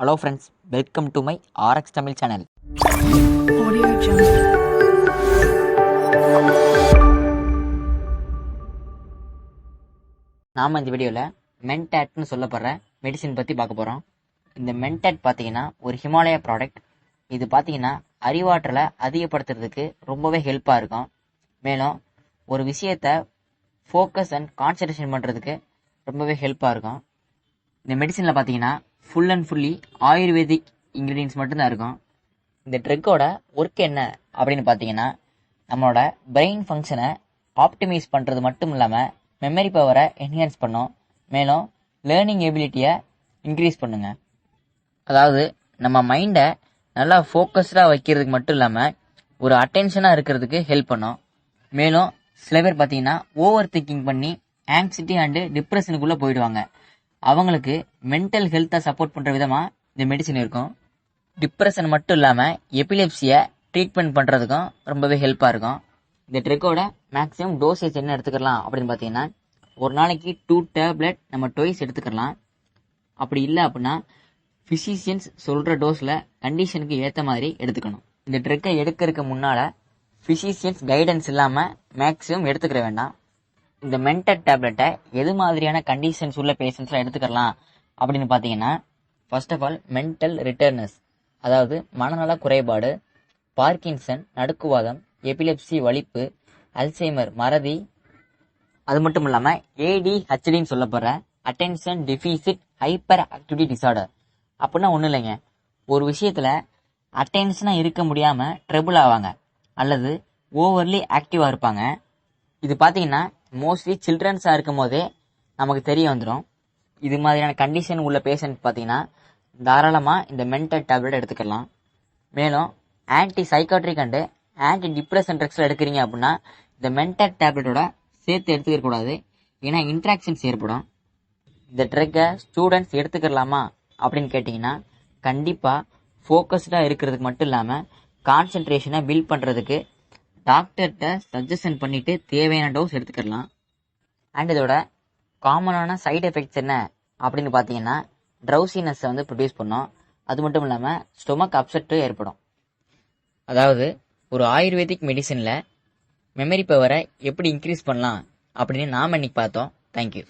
Hello friends welcome to my RX Tamil channel. நாம் இந்த வீடியோவில் மென்டாட்னு சொல்லப்படுற மெடிசின் பற்றி பார்க்க போகிறோம் இந்த மென்டாட் பார்த்தீங்கன்னா ஒரு ஹிமாலயா ப்ராடக்ட் இது பார்த்தீங்கன்னா அறிவாற்றலை அதிகப்படுத்துறதுக்கு ரொம்பவே ஹெல்ப்பாக இருக்கும். மேலும் ஒரு விஷயத்தை ஃபோக்கஸ் அண்ட் கான்சன்ட்ரேஷன் பண்ணுறதுக்கு ரொம்பவே ஹெல்ப்பாக இருக்கும். இந்த மெடிசனில் பார்த்தீங்கன்னா full and fully ayurvedic ingredients மட்டும்தான் இருக்கும். இந்த ட்ரக்கோட ஒர்க் என்ன அப்படின்னு பார்த்தீங்கன்னா நம்மளோட பிரெயின் ஃபங்க்ஷனை ஆப்டிமைஸ் பண்ணுறது மட்டும் இல்லாமல் மெமரி பவரை என்ஹான்ஸ் பண்ணும். மேலும் லேர்னிங் எபிலிட்டியை இன்க்ரீஸ் பண்ணுங்க. அதாவது நம்ம மைண்டை நல்லா ஃபோக்கஸ்டாக வைக்கிறதுக்கு மட்டும் இல்லாமல் ஒரு அட்டென்ஷனாக இருக்கிறதுக்கு ஹெல்ப் பண்ணும். மேலும் சில பேர் பார்த்தீங்கன்னா ஓவர் திங்கிங் பண்ணி ஆங்ஸைட்டி அண்டு டிப்ரெஷனுக்குள்ளே போயிடுவாங்க. அவங்களுக்கு மென்டல் ஹெல்த்தை சப்போர்ட் பண்ணுற விதமாக இந்த மெடிசன் இருக்கும். டிப்ரெஷன் மட்டும் இல்லாமல் எபிலெப்சியை ட்ரீட்மெண்ட் பண்ணுறதுக்கும் ரொம்பவே ஹெல்ப்பாக இருக்கும். இந்த ட்ரிக்கோட மேக்ஸிமம் டோசேஜ் என்ன எடுத்துக்கலாம் அப்படின்னு பார்த்தீங்கன்னா ஒரு நாளைக்கு டூ டேப்லெட் நம்ம டொய்ஸ் எடுத்துக்கலாம். அப்படி இல்லை அப்படின்னா ஃபிசிஷியன்ஸ் சொல்கிற டோஸில் கண்டிஷனுக்கு ஏற்ற மாதிரி எடுத்துக்கணும். இந்த ட்ரிக்கை எடுக்கிறதுக்கு முன்னால் ஃபிசிஷியன்ஸ் கைடன்ஸ் இல்லாமல் மேக்ஸிமம் எடுத்துக்கிற வேண்டாம். இந்த மென்டல் டேப்லெட்டை எது மாதிரியான கண்டிஷன்ஸ் உள்ள பேஷண்ட்ஸ்லாம் எடுத்துக்கலாம் அப்படின்னு பார்த்தீங்கன்னா first of all mental retardness அதாவது மனநல குறைபாடு பார்க்கின்சன் நடுக்குவாதம் எபிலெப்சி வலிப்பு அல்சைமர் மறதி அது மட்டும் இல்லாமல் ஏடிஹெச்டின்னு சொல்லப்படுற attention deficit hyper activity disorder அப்படின்னா ஒன்றும் இல்லைங்க. ஒரு விஷயத்தில் அட்டென்ஷனாக இருக்க முடியாமல் ட்ரபிள் ஆவாங்க. அல்லது ஓவர்லி ஆக்டிவாக இருப்பாங்க. இது பார்த்தீங்கன்னா மோஸ்ட்லி சில்ட்ரன்ஸாக இருக்கும் போதே நமக்கு தெரிய வந்துடும் இது மாதிரியான கண்டிஷன் உள்ள பேஷண்ட் பார்த்தீங்கன்னா தாராளமாக இந்த மென்டல் டேப்லெட் எடுத்துக்கலாம். மேலும் anti psychiatric and anti depression ட்ரக்ஸில் எடுக்கிறீங்க அப்படின்னா இந்த மென்டல் டேப்லெட்டோட சேர்த்து எடுத்துக்கக்கூடாது ஏன்னா இன்ட்ராக்ஷன்ஸ் ஏற்படும். இந்த ட்ரக்கை ஸ்டூடெண்ட்ஸ் எடுத்துக்கலாமா அப்படின்னு கேட்டிங்கன்னா கண்டிப்பாக ஃபோக்கஸ்டாக இருக்கிறதுக்கு மட்டும் இல்லாமல் கான்சென்ட்ரேஷனை பில்ட் பண்ணுறதுக்கு டாக்டர்கிட்ட சஜஷன் பண்ணிவிட்டு தேவையான டோஸ் எடுத்துக்கலாம். அண்ட் இதோட காமனான சைடு எஃபெக்ட்ஸ் என்ன? அப்படின்னு பார்த்தீங்கன்னா ட்ரௌசினஸை வந்து ப்ரொடியூஸ் பண்ணோம். அது மட்டும் இல்லாமல் ஸ்டொமக் அப்செட்டும் ஏற்படும். அதாவது ஒரு ஆயுர்வேதிக் மெடிசனில் மெமரி பவரை எப்படி இன்க்ரீஸ் பண்ணலாம் அப்படின்னு நாம் இன்னைக்கு பார்த்தோம். தேங்க்யூ